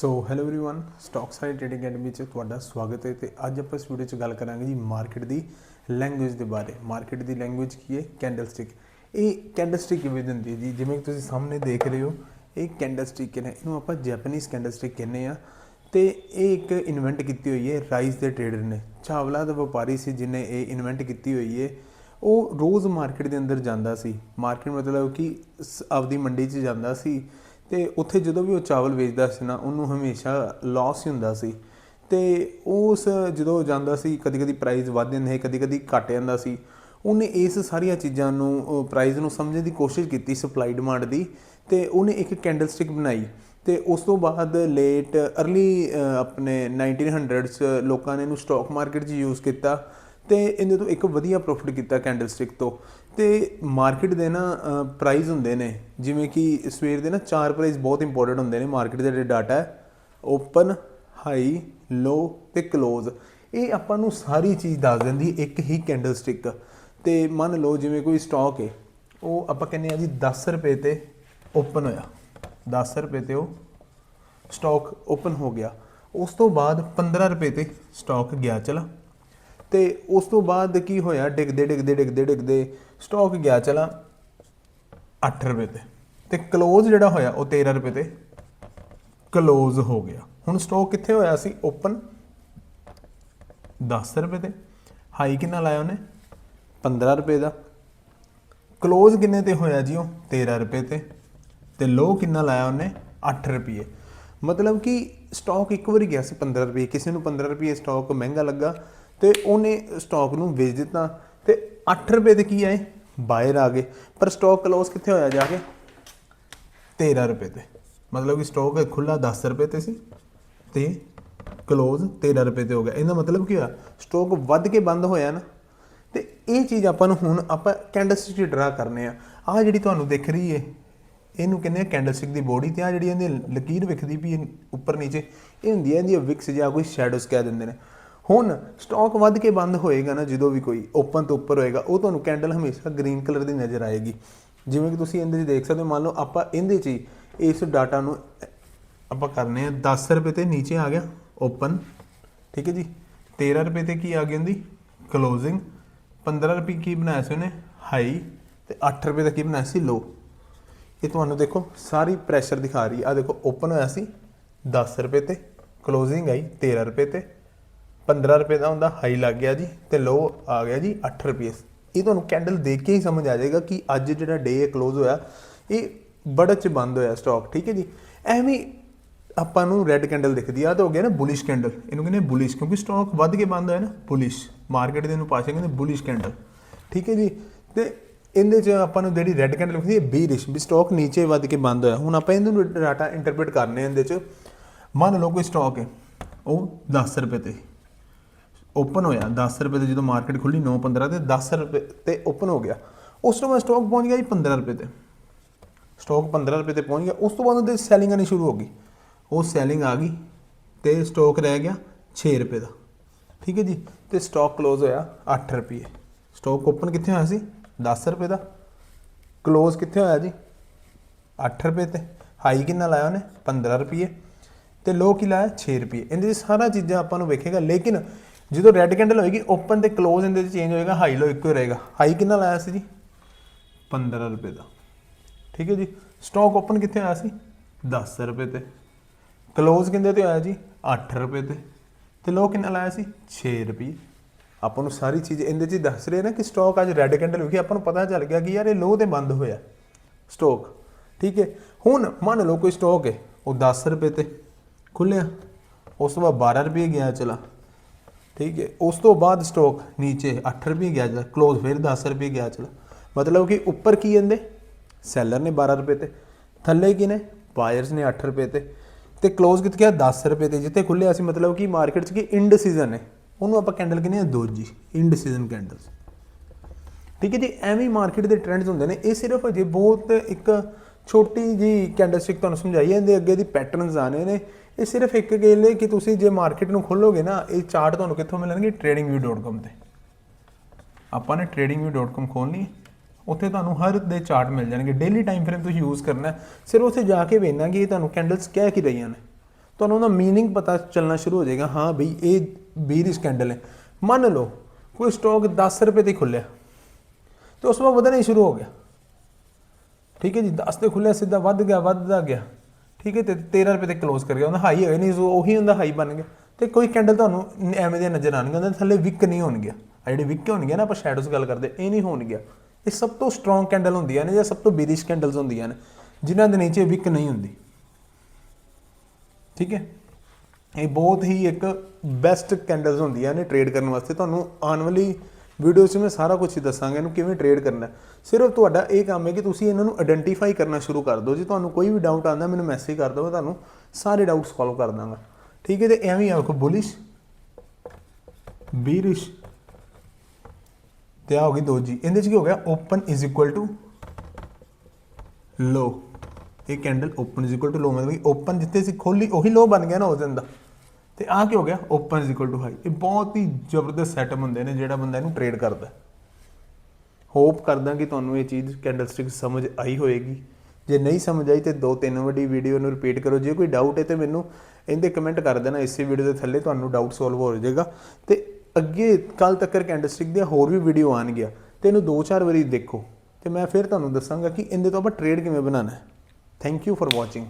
so hello everyone stock side trading academy 'ਚ ਤੁਹਾਡਾ ਸਵਾਗਤ ਹੈ ਤੇ ਅੱਜ ਆਪਾਂ ਇਸ ਵੀਡੀਓ 'ਚ ਗੱਲ ਕਰਾਂਗੇ ਜੀ ਮਾਰਕੀਟ ਦੀ ਲੈਂਗੁਏਜ ਦੇ ਬਾਰੇ ਮਾਰਕੀਟ ਦੀ ਲੈਂਗੁਏਜ ਕੀ ਹੈ ਕੈਂਡਲਸਟਿਕ ਇਹ ਕੈਂਡਲਸਟਿਕ ਕਿਵੇਂ ਦੀ ਹੁੰਦੀ ਹੈ ਜੀ ਜਿਵੇਂ ਕਿ ਤੁਸੀਂ ਸਾਹਮਣੇ ਦੇਖ ਰਹੇ ਹੋ ਇਹ ਕੈਂਡਲਸਟਿਕ ਹੈ ਇਹਨੂੰ ਆਪਾਂ ਜੈਪਨੀਜ਼ ਕੈਂਡਲਸਟਿਕ ਕਹਿੰਦੇ ਆ ਤੇ ਇਹ ਇੱਕ ਇਨਵੈਂਟ ਕੀਤੀ ਹੋਈ ਹੈ ਰਾਈਸ ਦੇ ਟ੍ਰੇਡਰ ਨੇ ਚਾਵਲਾ ਦਾ ਵਪਾਰੀ ਸੀ ਜਿਨੇ ਇਹ ਇਨਵੈਂਟ ਕੀਤੀ ਹੋਈ ਹੈ ਉਹ ਰੋਜ਼ ਮਾਰਕੀਟ ਦੇ ਅੰਦਰ ਜਾਂਦਾ ਸੀ ਮਾਰਕੀਟ ਮਤਲਬ ਕਿ ਸ- ਆਪਦੀ ਮੰਡੀ 'ਚ ਜਾਂਦਾ ਸੀ ਤੇ ਉੱਥੇ ਜਦੋਂ ਵੀ ਉਹ ਚਾਵਲ ਵੇਚਦਾ ਸੀ ਨਾ, ਉਹਨੂੰ ਹਮੇਸ਼ਾ ਲਾਸ ਹੀ ਹੁੰਦਾ ਸੀ। ਤੇ ਉਸ ਜਦੋਂ ਜਾਂਦਾ ਸੀ ਕਦੀ ਕਦੀ ਪ੍ਰਾਈਸ ਵੱਧ ਜਾਂਦੇ ਕਦੀ ਕਦੀ ਘਟ ਜਾਂਦਾ ਸੀ। ਉਹਨੇ ਇਸ ਸਾਰੀਆਂ ਚੀਜ਼ਾਂ ਨੂੰ ਪ੍ਰਾਈਸ ਨੂੰ ਸਮਝਣ ਦੀ ਕੋਸ਼ਿਸ਼ ਕੀਤੀ ਸਪਲਾਈ ਡਿਮਾਂਡ ਦੀ ਤੇ ਉਹਨੇ ਇੱਕ ਕੈਂਡਲ ਸਟਿਕ ਬਣਾਈ ਤੇ ਉਸ ਤੋਂ ਬਾਅਦ ਲੇਟ अर्ਲੀ ਆਪਣੇ 1900s 'ਚ ਲੋਕਾਂ ਨੇ ਇਹਨੂੰ ਸਟਾਕ ਮਾਰਕੀਟ 'ਚ ਯੂਜ਼ ਕੀਤਾ ਤੇ ਇਹਦੇ ਤੋਂ ਇੱਕ ਵਧੀਆ ਪ੍ਰੋਫਿਟ ਕੀਤਾ ਕੈਂਡਲ ਸਟਿਕ ਤੋਂ। ਤੇ ਮਾਰਕੀਟ ਦੇ ਨਾ ਪ੍ਰਾਈਜ਼ ਹੁੰਦੇ ਨੇ। ਜਿਵੇਂ ਕਿ ਸਵੇਰ ਦੇ ਨਾ ਚਾਰ ਪ੍ਰਾਈਜ਼ ਬਹੁਤ ਇੰਪੋਰਟੈਂਟ ਹੁੰਦੇ ਨੇ ਮਾਰਕੀਟ ਦੇ ਜਿਹੜੇ ਡਾਟਾ ਹੈ। ਓਪਨ ਹਾਈ ਲੋ ਤੇ ক্লোਜ਼ ਇਹ ਆਪਾਂ ਨੂੰ ਸਾਰੀ ਚੀਜ਼ ਦੱਸ ਦਿੰਦੀ ਇੱਕ ਹੀ ਕੈਂਡਲਸਟਿਕ ਤੇ ਮੰਨ ਲਓ ਜਿਵੇਂ ਕੋਈ ਸਟਾਕ ਹੈ, ਉਹ ਆਪਾਂ ਕਹਿੰਦੇ ਆ ਜੀ 10 ਰੁਪਏ ਤੇ ਓਪਨ ਹੋਇਆ। 10 ਰੁਪਏ ਤੇ ਉਹ ਸਟਾਕ ਓਪਨ ਹੋ ਗਿਆ। ਉਸ ਤੋਂ ਬਾਅਦ 15 ਰੁਪਏ ਤੇ ਸਟਾਕ ਗਿਆ, ਚਲਾ। ਤੇ ਉਸ ਤੋਂ ਬਾਅਦ ਕੀ ਹੋਇਆ? ਡਿੱਗਦੇ ਡਿੱਗਦੇ ਡਿੱਗਦੇ ਡਿੱਗਦੇ ਸਟਾਕ ਗਿਆ ਚਲਾ 8 ਰੁਪਏ ਤੇ। ਤੇ ਕਲੋਜ਼ ਜਿਹੜਾ ਹੋਇਆ ਉਹ 13 ਰੁਪਏ ਤੇ ਕਲੋਜ਼ ਹੋ ਗਿਆ। ਹੁਣ ਸਟਾਕ ਕਿੱਥੇ ਹੋਇਆ ਸੀ? ਓਪਨ 10 ਰੁਪਏ ਤੇ। ਹਾਈ ਕਿੰਨਾ ਲਾਇਆ ਉਹਨੇ? 15 ਰੁਪਏ ਦਾ। ਕਲੋਜ਼ ਕਿੰਨੇ ਤੇ ਹੋਇਆ ਜੀ ਉਹ? 13 ਰੁਪਏ ਤੇ। ਤੇ ਲੋ ਕਿੰਨਾ ਲਾਇਆ ਉਹਨੇ? 8 ਰੁਪਏ। ਮਤਲਬ ਕਿ ਸਟਾਕ ਇੱਕ ਵਾਰੀ ਗਿਆ ਸੀ 15 ਰੁਪਏ। ਕਿਸੇ ਨੂੰ 15 ਰੁਪਏ ਸਟਾਕ ਮਹਿੰਗਾ ਲੱਗਾ। ਤੇ ਉਹਨੇ ਸਟਾਕ ਨੂੰ ਵੇਚ ਦਿੱਤਾ ਤੇ 8 ਰੁਪਏ ਤੇ ਕੀ ਆਏ? ਬਾਇਰ ਆ ਗਏ। ਪਰ ਸਟਾਕ ਕਲੋਸ ਕਿੱਥੇ ਹੋਇਆ ਜਾ ਕੇ? 13 ਰੁਪਏ ਤੇ। ਮਤਲਬ ਕਿ ਸਟਾਕ ਖੁੱਲਾ 10 ਰੁਪਏ ਤੇ ਸੀ ਤੇ ਕਲੋਜ਼ 13 ਰੁਪਏ ਤੇ ਹੋ ਗਿਆ। ਇਹਦਾ ਮਤਲਬ ਕੀ ਹੋਇਆ? ਸਟਾਕ ਵੱਧ ਕੇ ਬੰਦ ਹੋਇਆ ਨਾ। ਤੇ ਇਹ ਚੀਜ਼ ਆਪਾਂ ਨੂੰ ਹੁਣ ਆਪਾਂ ਕੈਂਡਲਸਟਿਕ ਡਰਾ ਕਰਨੇ ਆ। ਆ ਜਿਹੜੀ ਤੁਹਾਨੂੰ ਦਿਖ ਰਹੀ ਏ, ਇਹਨੂੰ ਕਹਿੰਦੇ ਆ ਕੈਂਡਲਸਟਿਕ ਦੀ ਬੋਡੀ ਤੇ ਆ ਜਿਹੜੀ ਇਹਦੀ ਲਕੀਰ ਵਿਖਦੀ ਵੀ ਉੱਪਰ ਨੀਚੇ, ਇਹ ਹੁੰਦੀ ਹੈ ਇਹਦੀ ਵਿਕਸ ਜਾਂ ਕੋਈ ਸ਼ੈਡੋਸ ਕਹਿ ਦਿੰਦੇ ਨੇ। ਹੁਣ ਸਟਾਕ ਵੱਧ ਕੇ ਬੰਦ ਹੋਏਗਾ ਨਾ, ਜਦੋਂ ਵੀ ਕੋਈ ਓਪਨ ਤੋਂ ਉੱਪਰ ਹੋਏਗਾ, ਉਹ ਤੁਹਾਨੂੰ ਕੈਂਡਲ ਹਮੇਸ਼ਾ ਗ੍ਰੀਨ ਕਲਰ ਦੀ ਨਜ਼ਰ ਆਏਗੀ। ਜਿਵੇਂ ਕਿ ਤੁਸੀਂ ਇਹਦੇ 'ਚ ਦੇਖ ਸਕਦੇ ਹੋ, ਮੰਨ ਲਓ ਆਪਾਂ ਇਹਦੇ 'ਚ ਹੀ ਇਸ ਡਾਟਾ ਨੂੰ, ਆਪਾਂ ਕਰਨੇ ਆ 10 ਰੁਪਏ ਤੇ ਨੀਚੇ ਆ ਗਿਆ ਓਪਨ ਠੀਕ ਹੈ ਜੀ। 13 ਰੁਪਏ ਤੇ ਕੀ ਆ ਗਈ ਹੁੰਦੀ ਕਲੋਜ਼ਿੰਗ 15 ਰੁਪਏ ਕੀ ਬਣਾਇਆ ਸੀ ਉਹਨੇ? ਹਾਈ ਤੇ 8 ਰੁਪਏ ਦਾ ਕੀ ਬਣਾਇਆ ਸੀ? ਲੋ ਇਹ ਤੁਹਾਨੂੰ ਦੇਖੋ, ਸਾਰੀ ਪ੍ਰੈਸ਼ਰ ਦਿਖਾ ਰਹੀ ਆ ਦੇਖੋ ਓਪਨ ਹੋਇਆ ਸੀ 10 ਰੁਪਏ ਤੇ ਕਲੋਜ਼ਿੰਗ ਆਈ 13 ਰੁਪਏ ਤੇ। 15 ਰੁਪਏ ਦਾ ਹੁੰਦਾ, ਹਾਈ ਲੱਗ ਗਿਆ ਜੀ ਤੇ ਲੋ ਆ ਗਿਆ ਜੀ 8 ਰੁਪਏ। ਇਹ ਤੁਹਾਨੂੰ ਕੈਂਡਲ ਦੇਖ ਕੇ ਹੀ ਸਮਝ ਆ ਜਾਏਗਾ ਕਿ ਅੱਜ ਜਿਹੜਾ ਡੇ ਕਲੋਜ਼ ਹੋਇਆ, ਇਹ ਬੜਾ ਚ ਬੰਦ ਹੋਇਆ ਸਟਾਕ ਠੀਕ ਹੈ ਜੀ। ਐਵੇਂ ਆਪਾਂ ਨੂੰ ਰੈੱਡ ਕੈਂਡਲ ਦਿਖਦੀ ਆ ਤਾਂ ਹੋ ਗਿਆ ਨਾ ਬੁਲਿਸ਼ ਕੈਂਡਲ ਇਹਨੂੰ ਕਹਿੰਦੇ ਬੁਲਿਸ਼ ਕਿਉਂਕਿ ਸਟਾਕ ਵੱਧ ਕੇ ਬੰਦ ਹੋਇਆ ਨਾ ਬੁਲਿਸ਼ ਮਾਰਕੀਟ ਦੇ ਨੂੰ ਪਾਸੇ ਕਹਿੰਦੇ ਬੁਲਿਸ਼ ਕੈਂਡਲ ਠੀਕ ਹੈ ਜੀ। ਤੇ ਇਹਦੇ ਚ ਆਪਾਂ ਨੂੰ ਜਿਹੜੀ ਰੈੱਡ ਕੈਂਡਲ ਲਿਖਦੀ ਹੈ ਬੀਰਿਸ਼ ਵੀ ਸਟਾਕ ਨੀਚੇ ਵੱਧ ਕੇ ਬੰਦ ਹੋਇਆ। ਹੁਣ ਆਪਾਂ ਇਹਨੂੰ ਡਾਟਾ ਇੰਟਰਪ੍ਰੀਟ ਕਰਨੇ ਇਹਦੇ ਚ। ਮੰਨ ਲਓ ਕੋਈ ਸਟਾਕ ਹੈ, ਉਹ 10 ਰੁਪਏ ਤੇ। ਓਪਨ ਹੋਇਆ 10 ਰੁਪਏ ਤੇ ਜਦੋਂ ਮਾਰਕੀਟ ਖੁੱਲੀ 9:15 ਤੇ 10 ਰੁਪਏ ਤੇ ਓਪਨ ਹੋ ਗਿਆ। ਉਸ ਤੋਂ ਬਾਅਦ ਸਟਾਕ ਪਹੁੰਚ ਗਿਆ ਜੀ 15 ਰੁਪਏ ਤੇ। ਸਟਾਕ 15 ਰੁਪਏ ਤੇ ਪਹੁੰਚ ਗਿਆ। ਉਸ ਤੋਂ ਬਾਅਦ ਉਹਦੇ ਸੈਲਿੰਗ ਆਣੀ ਸ਼ੁਰੂ ਹੋ ਗਈ। ਉਹ ਸੈਲਿੰਗ ਆ ਗਈ ਤੇ ਸਟਾਕ ਰਹਿ ਗਿਆ 6 ਰੁਪਏ ਦਾ। ਠੀਕ ਹੈ ਜੀ? ਤੇ ਸਟਾਕ ਕਲੋਜ਼ ਹੋਇਆ 8 ਰੁਪਏ। ਸਟਾਕ ਓਪਨ ਕਿੱਥੇ ਹੋਇਆ ਸੀ? 10 ਰੁਪਏ ਦਾ। ਕਲੋਜ਼ ਕਿੱਥੇ ਹੋਇਆ ਜੀ? 8 ਰੁਪਏ ਤੇ। ਹਾਈ ਕਿੰਨਾ ਲਾਇਆ ਉਹਨੇ? 15 ਰੁਪਏ। ਤੇ ਲੋ ਕੀ ਲਾਇਆ? 6 ਰੁਪਏ। ਇਹਦੇ 'ਚ ਸਾਰਾ ਚੀਜ਼ਾਂ ਆਪਾਂ ਨੂੰ ਵੇਖੇਗਾ। ਲੇਕਿਨ ਜਦੋਂ ਰੈੱਡ ਕੈਂਡਲ ਹੋਏਗੀ ਓਪਨ ਤੇ ਕਲੋਜ਼ ਇਹਦੇ 'ਚ ਚੇਂਜ ਹੋਏਗਾ ਹਾਈ ਲੋ ਇੱਕੋ ਹੀ ਰਹੇਗਾ। ਹਾਈ ਕਿੰਨਾ ਲਾਇਆ ਸੀ ਜੀ? 15 ਰੁਪਏ ਦਾ। ਠੀਕ ਹੈ ਜੀ? ਸਟਾਕ ਓਪਨ ਕਿੱਥੇ ਹੋਇਆ ਸੀ? 10 ਰੁਪਏ ਤੇ। ਕਲੋਜ਼ ਕਿੰਦੇ ਤੇ ਹੋਇਆ ਜੀ? 8 ਰੁਪਏ ਤੇ। ਤੇ ਲੋ ਕਿੰਨਾ ਲਾਇਆ ਸੀ? 6 ਰੁਪਏ। ਆਪਾਂ ਨੂੰ ਸਾਰੀ ਚੀਜ਼ ਇਹਦੇ 'ਚ ਦੱਸ ਰਹੇ ਨਾ ਕਿ ਸਟਾਕ ਅੱਜ ਰੈੱਡ ਕੈਂਡਲ ਵਿਖੇ ਆਪਾਂ ਨੂੰ ਪਤਾ ਚੱਲ ਗਿਆ ਕਿ ਯਾਰ ਇਹ ਲੋ ਤੇ ਬੰਦ ਹੋਇਆ। ਸਟਾਕ ਠੀਕ ਹੈ? ਹੁਣ ਮੰਨ ਲਓ ਕੋਈ ਸਟਾਕ ਹੈ, ਉਹ 10 ਰੁਪਏ ਤੇ। ਖੁੱਲਿਆ ਉਸ ਤੋਂ ਬਾਅਦ 12 ਰੁਪਏ ਗਿਆ ਚਲਾ। ਠੀਕ ਹੈ? ਉਸ ਤੋਂ ਬਾਅਦ ਸਟਾਕ ਨੀਚੇ 8 ਰੁਪਏ ਗਿਆ ਚਲਾ ਕਲੋਜ਼ ਫਿਰ 10 ਰੁਪਏ ਗਿਆ ਚਲਾ ਮਤਲਬ ਕਿ ਉੱਪਰ ਕੀ ਜਾਂਦੇ ਸੈਲਰ ਨੇ 12 ਰੁਪਏ ਤੇ, ਥੱਲੇ ਕੀ ਨੇ ਬਾਇਰਸ ਨੇ 8 ਰੁਪਏ ਤੇ। ਤੇ ਕਲੋਜ਼ ਕਿੱਥੇ ਗਿਆ? 10 ਰੁਪਏ ਤੇ, ਜਿੱਥੇ ਖੁੱਲਿਆ ਅਸੀਂ ਮਤਲਬ ਕਿ ਮਾਰਕੀਟ 'ਚ ਕੀ? ਇੰਡ ਸੀਜ਼ਨ ਹੈ। ਉਹਨੂੰ ਆਪਾਂ ਕੈਂਡਲ ਕਹਿੰਦੇ ਆ ਦੋਜੀ ਇੰਡ ਸੀਜ਼ਨ ਕੈਂਡਲਸ ਠੀਕ ਹੈ ਜੀ? ਐਵੇਂ ਮਾਰਕੀਟ ਦੇ ਟ੍ਰੈਂਡਸ ਹੁੰਦੇ ਨੇ। ਇਹ ਸਿਰਫ ਅਜੇ ਬਹੁਤ ਇੱਕ ਛੋਟੀ ਜੀ ਕੈਂਡਲਸਟਿਕ ਤੁਹਾਨੂੰ ਸਮਝਾਈ ਜਾਂਦੇ ਅੱਗੇ ਦੀ ਪੈਟਰਨਸ ਆਣੇ ਨੇ ਇਹ ਸਿਰਫ ਇੱਕ ਗੱਲ ਹੈ ਕਿ ਤੁਸੀਂ ਜੇ ਮਾਰਕੀਟ ਨੂੰ ਖੋਲੋਗੇ ਨਾ ਇਹ ਚਾਰਟ ਤੁਹਾਨੂੰ ਕਿੱਥੋਂ ਮਿਲਣਗੇ tradingview.com ਤੇ ਆਪਾਂ ਨੇ tradingview.com ਖੋਲਣੀ ਹੈ ਉੱਥੇ ਤੁਹਾਨੂੰ ਹਰ ਦੇ ਚਾਰਟ ਮਿਲ ਜਾਣਗੇ ਡੇਲੀ ਟਾਈਮ ਫਰੇਮ ਤੁਸੀਂ ਯੂਜ਼ ਕਰਨਾ ਹੈ। ਸਿਰਫ ਉੱਥੇ ਜਾ ਕੇ ਵੇਖਣਾ ਕਿ ਇਹ ਤੁਹਾਨੂੰ ਕੈਂਡਲਸ ਕਹਿ ਕੀ ਰਹੀਆਂ ਨੇ ਤੁਹਾਨੂੰ ਉਹਦਾ मीनिंग ਪਤਾ ਚੱਲਣਾ ਸ਼ੁਰੂ ਹੋ ਜਾਏਗਾ ਹਾਂ ਬਈ ਇਹ ਬੀਰਿਸ਼ ਕੈਂਡਲ ਹੈ ਮੰਨ ਲਓ ਕੋਈ ਸਟਾਕ 10 ਰੁਪਏ ਤੇ ਖੁੱਲਿਆ ਤੇ ਉਸ ਤੋਂ ਬਾਅਦ ਵਧਣਾ ਹੀ ਸ਼ੁਰੂ ਹੋ ਗਿਆ ਠੀਕ ਹੈ ਜੀ 10 ਤੇ ਖੁੱਲਿਆ ਸਿੱਧਾ, ਵੱਧ ਗਿਆ ਵੱਧਦਾ ਗਿਆ। ਠੀਕ ਹੈ, ਤੇ 13 ਰੁਪਏ ਤੇ ਕਲੋਜ਼ ਕਰ ਗਿਆ। ਉਹਦਾ ਹਾਈ ਹੋਇਆ ਨਹੀਂ ਸੋ ਉਹੀ ਹੁੰਦਾ ਹਾਈ ਬਣ ਗਿਆ। ਤੇ ਕੋਈ ਕੈਂਡਲ ਤੁਹਾਨੂੰ ਐਵੇਂ ਦੇ ਨਜ਼ਰ ਆਣਗੇ ਉਹਦੇ ਥੱਲੇ ਵਿਕ ਨਹੀਂ ਹੋਣਗੇ ਆ ਜਿਹੜੇ ਵਿਕ ਹੋਣਗੇ ਨਾ, ਆਪਾਂ ਸ਼ੈਡੋਜ਼ ਗੱਲ ਕਰਦੇ, ਇਹ ਨਹੀਂ ਹੋਣਗੇ ਇਹ ਸਭ ਤੋਂ ਸਟਰੋਂਗ ਕੈਂਡਲ ਹੁੰਦੀਆਂ ਨੇ ਜਾਂ ਸਭ ਤੋਂ ਬੀਰਿਸ਼ ਕੈਂਡਲਸ ਹੁੰਦੀਆਂ ਨੇ, ਜਿਨ੍ਹਾਂ ਦੇ ਨੀਚੇ ਵਿਕ ਨਹੀਂ ਹੁੰਦੀ। ਠੀਕ ਹੈ? ਇਹ ਬਹੁਤ ਹੀ ਇੱਕ ਬੈਸਟ ਕੈਂਡਲਸ ਹੁੰਦੀਆਂ ਨੇ ਟ੍ਰੇਡ ਕਰਨ ਵਾਸਤੇ। ਤੁਹਾਨੂੰ ਆਉਣ ਵਾਲੀ ਵੀਡੀਓ 'ਚ ਮੈਂ ਸਾਰਾ ਕੁਝ ਹੀ ਦੱਸਾਂਗਾ, ਇਹਨੂੰ ਕਿਵੇਂ ਟ੍ਰੇਡ ਕਰਨਾ ਸਿਰਫ ਤੁਹਾਡਾ ਇਹ ਕੰਮ ਹੈ ਕਿ ਤੁਸੀਂ ਇਹਨਾਂ ਨੂੰ ਆਇਡੈਂਟੀਫਾਈ ਕਰਨਾ ਸ਼ੁਰੂ ਕਰ ਦਿਓ। ਜੇ ਤੁਹਾਨੂੰ ਕੋਈ ਵੀ ਡਾਊਟ ਆਉਂਦਾ, ਮੈਨੂੰ ਮੈਸੇਜ ਕਰ ਦਿਓ, ਮੈਂ ਤੁਹਾਨੂੰ ਸਾਰੇ ਡਾਊਟ ਸੋਲਵ ਕਰ ਦਾਂਗਾ। ਠੀਕ ਹੈ ਤੇ ਐਵੇਂ ਹੀ ਆਖੋ ਬੁਲਿਸ਼ ਬੀਰਿਸ਼ ਤੇ ਆ ਹੋ ਗਈ ਦੋ ਇਹਦੇ 'ਚ ਕੀ ਹੋ ਗਿਆ? Open is equal to low ਇਹ candle open is equal to low ਮਤਲਬ ਕਿ ਓਪਨ ਜਿੱਥੇ ਸੀ ਖੋਲੀ ਉਹੀ ਲੋ ਬਣ ਗਿਆ ਨਾ ਉਸ ਦਿਨ ਦਾ। ਤੇ ਆ ਕੀ ਹੋ ਗਿਆ? Open is equal to high ਇਹ ਬਹੁਤ ਹੀ ਜ਼ਬਰਦਸਤ ਸੈਟਅਪ ਹੁੰਦੇ ਨੇ ਜਿਹੜਾ ਬੰਦਾ ਇਹਨੂੰ ਟ੍ਰੇਡ ਕਰਦਾ ਹੋਪ ਕਰਦਾ ਕਿ ਤੁਹਾਨੂੰ ਇਹ ਚੀਜ਼ ਕੈਂਡਲਸਟਿਕ ਸਮਝ ਆਈ ਹੋਏਗੀ। ਜੇ ਨਹੀਂ ਸਮਝ ਆਈ ਤੇ ਦੋ ਤਿੰਨ ਵਾਰੀ ਵੀਡੀਓ ਨੂੰ ਰਿਪੀਟ ਕਰੋ। ਜੇ ਕੋਈ ਡਾਊਟ ਹੈ ਤੇ ਮੈਨੂੰ ਇਹਦੇ ਕਮੈਂਟ ਕਰ ਦੇਣਾ। ਇਸੇ ਵੀਡੀਓ ਦੇ ਥੱਲੇ ਤੁਹਾਨੂੰ ਡਾਊਟ ਸੋਲਵ ਹੋ ਜਾਏਗਾ। ਤੇ ਅੱਗੇ ਕੱਲ ਤੱਕ ਕੈਂਡਲਸਟਿਕ ਦੀਆਂ ਹੋਰ ਵੀ ਵੀਡੀਓ ਆਣਗੀਆਂ ਤੇ ਇਹਨੂੰ ਦੋ ਚਾਰ ਵਾਰੀ ਦੇਖੋ। ਤੇ ਮੈਂ ਫਿਰ ਤੁਹਾਨੂੰ ਦੱਸਾਂਗਾ ਕਿ ਇਹਦੇ ਤੋਂ ਆਪਾਂ ਟ੍ਰੇਡ ਕਿਵੇਂ ਬਣਾਉਣਾ ਹੈ। Thank you for watching